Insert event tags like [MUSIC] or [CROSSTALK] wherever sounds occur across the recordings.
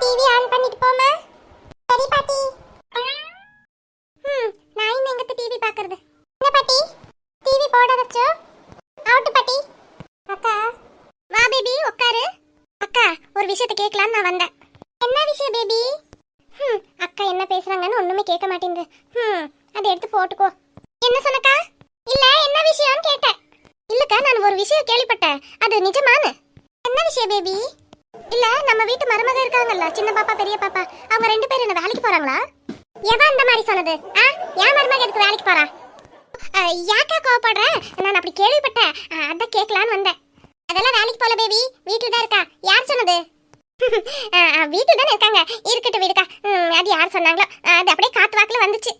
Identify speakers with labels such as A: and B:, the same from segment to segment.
A: TV on பண்ணிட்டு போமா சரி பாட்டி. ம் நான் இன்னும் எங்கத்த டிவி பார்க்கறது என்ன பாட்டி? டிவி போடாதச்சோ அவுட்டு பாட்டி. அக்கா வா பேபி உட்காரு அக்கா ஒரு விஷயத்தை கேட்கலான்னு நான் வந்தேன். என்ன விஷயம் பேபி ம் அக்கா என்ன பேசுறாங்கன்னு ஒண்ணுமே கேட்க மாட்டேங்குது. ம் அதை எடுத்து போட்டுக்கோ. என்ன சொன்னக்கா? இல்ல என்ன விஷயம்னு கேட்டேன். இல்லக்கா நான் ஒரு விஷயம் கேள்விப்பட்டேன். அது நிஜமானு என்ன விஷயம் பேபி இல்ல நம்ம வீட்டு மருமக இருக்காங்கல்ல சின்ன பாப்பா பெரிய பாப்பா அவங்க ரெண்டு பேரும் என்ன வேலைக்கு போறாங்களா? எவன் அந்த மாதிரி சொன்னது? ஆ? என் மருமக எதுக்கு வேலைக்கு போறா? யாக்கா கோவப்படுற? நான் அப்படி கேள்விப்பட்டேன். அத அதான் கேட்கலான்னு வந்தேன். அதெல்லாம் வேலைக்கு போல பேபி வீட்டுல தான் இருக்கா? யார் சொன்னது? [LAUGHS] வீட்டுல தானே இருக்காங்க. இருக்கட்டும் வீடுக்கா. அது யார் சொன்னாங்களோ. அது அப்படியே காத்து வாக்குல வந்துச்சு.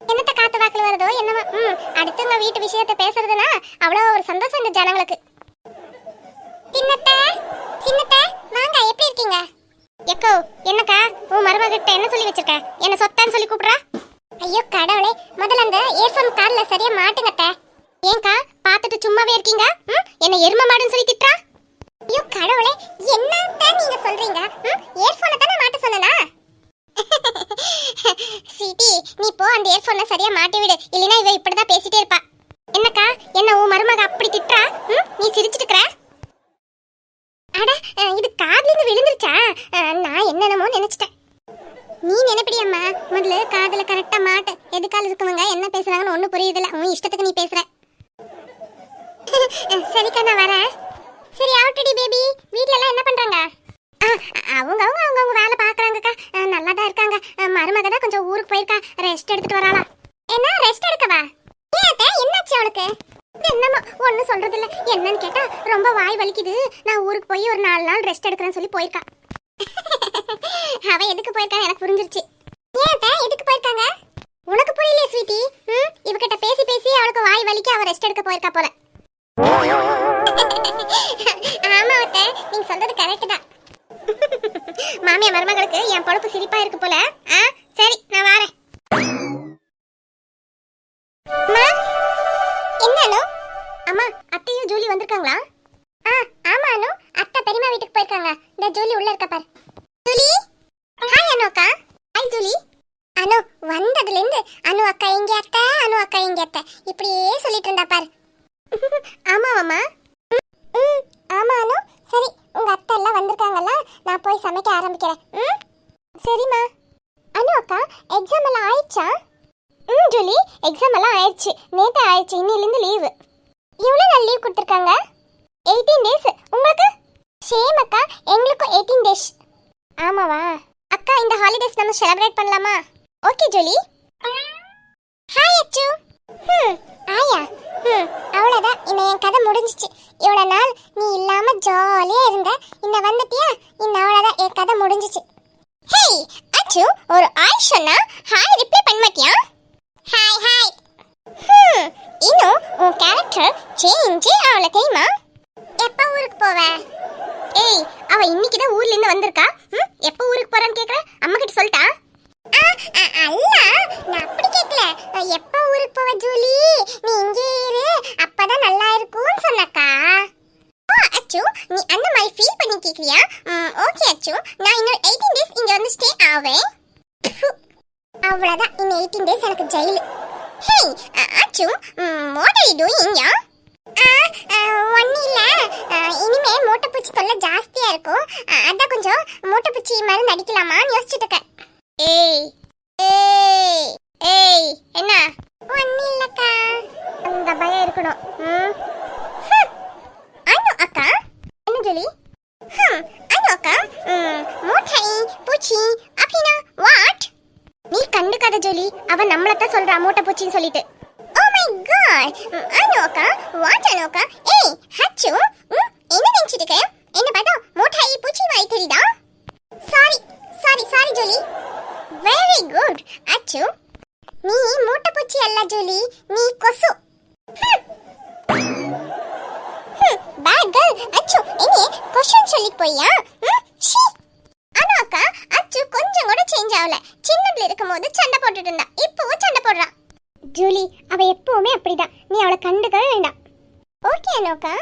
A: என்னத்த காத்து வாக்குல வருதோ என்னவோ. ம் அடுத்தவங்க வீட்டு விஷயத்தை பேசுறதுனா அவ்வளோ ஒரு சந்தோஷம் இந்த ஜனங்களுக்கு. சின்னத்த சின்னத்த. எக்கோ என்னக்கா? உன் மருமகிட்ட என்ன சொல்லி வச்சிருக்க? என்ன சொத்தான்னு சொல்லி கூப்பிடுறா? ஐயோ கடவுளே. முதல்ல அந்த இயர்ஃபோன் கார்ல சரியா மாட்டுங்கத்த ஏன்க்கா பார்த்துட்டு சும்மாவே இருக்கீங்க? என்ன எரும மாடுன்னு சொல்லி திட்டுறா? ஐயோ கடவுளே. என்னத்தான் நீங்க சொல்றீங்க? இயர்ஃபோனை தானே மாட்ட சொன்னனா [LAUGHS] சிட்டி நீ போ அந்த ஏர்ஃபோனை சரியா மாட்டி விடு. இல்லைன்னா இவ இப்படிதான் பேசிட்டே இருப்பா. என்னக்கா என்ன உன் மருமக அப்படி திட்டுறா? ம்? நீ சிரிச்சிட்டு இருக்கற? அட விழுந்துருச்சா? நான் என்னென்னமோ நினைச்சிட்டேன். நீ நினைப்படி அம்மா முதல்ல காதில் கரெக்டா மாட்ட. எதுக்கால இருக்கவங்க என்ன பேசுறாங்கன்னு ஒன்றும் புரியுதுல உன் இஷ்டத்துக்கு நீ பேசுற. சரிக்கா நான் வரேன். சரி ஆவுட்டடி பேபி வீட்ல எல்லாம் என்ன பண்றாங்க? ஆ, அவங்க அவங்க அவங்க அவங்க வேலை பாக்குறாங்கக்கா நல்லா தான் இருக்காங்க. மருமக தான் கொஞ்சம் ஊருக்கு போயிருக்கா. ரெஸ்ட் எடுத்துட்டு வராளா என்ன ரெஸ்ட் எடுக்கவா? ஏன் என்னாச்சு அவளுக்கு? என்னம்மா ஒன்றும் சொல்றது என்னன்னு கேட்டா ரொம்ப வாய் வலிக்குது. நான் ஊருக்கு போய் ஒரு நாலு நாள் ரெஸ்ட் எடுக்கிறேன்னு சொல்லி போயிருக்கா. [LAUGHS] அவ எதுக்கு போயிருக்கா எனக்கு புரிஞ்சிருச்சு. ஏன் அத்தை, எதுக்கு போயிருக்காங்க? உனக்கு புரியலையே ஸ்வீட்டி ம்? இவகிட்ட பேசி பேசி அவளுக்கு வாய் வலிக்க அவ ரெஸ்ட் எடுக்க போயிருக்கா போல. [LAUGHS] ஆமா அத்தை நீங்க சொல்றது கரெக்ட் தான். [LAUGHS] மாமியா மருமகளுக்கு என் பொழப்பு சிரிப்பா இருக்கு போல. ஆ? சரி நான் வாரேன். போயிருக்காங்களா? ஆ ஆமா அனு. அத்தை பெரியம்மா வீட்டுக்கு போயிருக்காங்க. இந்த ஜூலி உள்ள இருக்கா பாரு. ஜூலி? ஹாய் அனு அக்கா. Hi Julie. அனு வந்ததுல இருந்து அனு அக்கா எங்க அத்தை? அனு அக்கா எங்க அத்தை? இப்படியே சொல்லிட்டு இருந்தா பாரு. ஆமாவாம்மா ம் ஆமா அனு. சரி உங்க அத்தை எல்லாம் வந்திருக்காங்கல்ல நான் போய் சமைக்க ஆரம்பிக்கிறேன். ம்? சரிம்மா அனு அக்கா எக்ஸாம் எல்லாம் ஆயிடுச்சா? ம் ஜூலி எக்ஸாம் எல்லாம் ஆயிடுச்சு. நேற்று ஆயிடுச்சு இன்னிலேருந்து லீவு இவ்வளோ நாள் லீவ் கொடுத்துருக்காங்க? எயிட்டீன் டேஸ் உங்களுக்கு? சேம் அக்கா. எங்களுக்கும் எயிட்டீன் டேஸ் ஆமாவா? அக்கா இந்த ஹாலிடேஸ் நம்ம செலிப்ரேட் பண்ணலாமா? ஓகே ஜோலி. ஹாய் அச்சு. ம் ஆயா. ம் அவ்வளோதான் இன்னும் என் கதை முடிஞ்சிச்சு. இவ்வளோ நாள் நீ இல்லாமல் ஜாலியாக இருந்த. இன்ன வந்துட்டியா? இன்னும் அவ்வளோதான் என் கதை முடிஞ்சிச்சு. ஹேய் அச்சு ஒரு ஆய் சொன்னா ஹாய் ரிப்ளை பண்ண மாட்டியா? ஹாய் ஹாய் ஹம் இன்னும் உன் கேரக்டர் சேஞ்சே ஆகல தெரியுமா எப்போ ஊருக்கு போவ? ஏய் அவ இன்னைக்கு தான் ஊர்ல இருந்து வந்திருக்கா. ம் எப்போ ஊருக்கு போறான்னு கேக்குற அம்மா கிட்ட சொல்லிட்டா? அல்ல நான் அப்படி கேட்கல எப்போ ஊருக்கு போவ ஜூலி? நீ இங்கே இரு. அப்பதான் நல்லா இருக்கும்னு சொன்னக்கா. ஓ அச்சு நீ அந்த மாதிரி ஃபீல் பண்ணி கேக்குறியா? ஓகே அச்சு. நான் இன்னும் எயிட்டீன் டேஸ் இங்க வந்து ஸ்டே ஆவேன். அவ்வளவுதான். இன்னும் எயிட்டீன் டேஸ் எனக்கு jail. Hey Achu what are you doing யா? ஒன்றும் இல்லை. இனிமே மூட்டைப்பூச்சி தொல்லை ஜாஸ்தியா இருக்கும். அஹ், அதான் கொஞ்சம் மூட்டைப்பூச்சி மருந்து அடிக்கலாமான்னு யோசிச்சுட்டு இருக்கேன். ஏய் ஏய் ஏய் என்ன? ஒன்றும் இல்லைக்கா. அந்த பயம் இருக்கணும். ம். ஹம். அனு அக்கா. என்ன சொல்லி ஹம் அனு அக்கா. ம், மூட்டை பூச்சி அப்படின்னா வாட் நீ கண்டுக்காத ஜோலி. அவன் நம்மள தான் சொல்றா மூட்டை பூச்சின்னு சொல்லிட்டு ஓ மை காட் அனு அக்கா. வாட் ஏய் ஹச்சு என்ன நினைச்சிட்டு இருக்க என்ன பார்த்தா மூட்டை பூச்சி வாய் தெரியுதா சாரி சாரி சாரி ஜோலி வெரி குட் அச்சு நீ மூட்டை பூச்சி அல்ல ஜோலி நீ கொசு பேட் கேர்ள் அச்சு என்ன கொஸ்டின் சொல்லி போயா ஷீ அச்சு கொஞ்சம் கூட சேஞ்ச் ஆகல. சின்னதுல இருக்கும்போது சண்டை போட்டுட்டு இருந்தா. இப்பவும் சண்டை போடுறா. ஜூலி அவ எப்பவுமே அப்படிதான். நீ அவளை கண்டுக்கவே வேண்டாம். ஓகே அனோக்கா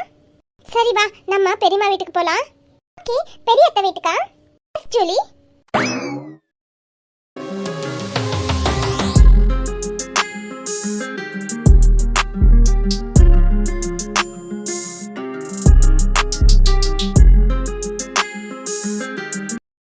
A: சரி வா நம்ம பெரியம்மா வீட்டுக்கு போலாம். ஓகே பெரிய அத்தை வீட்டுக்கா ஜூலி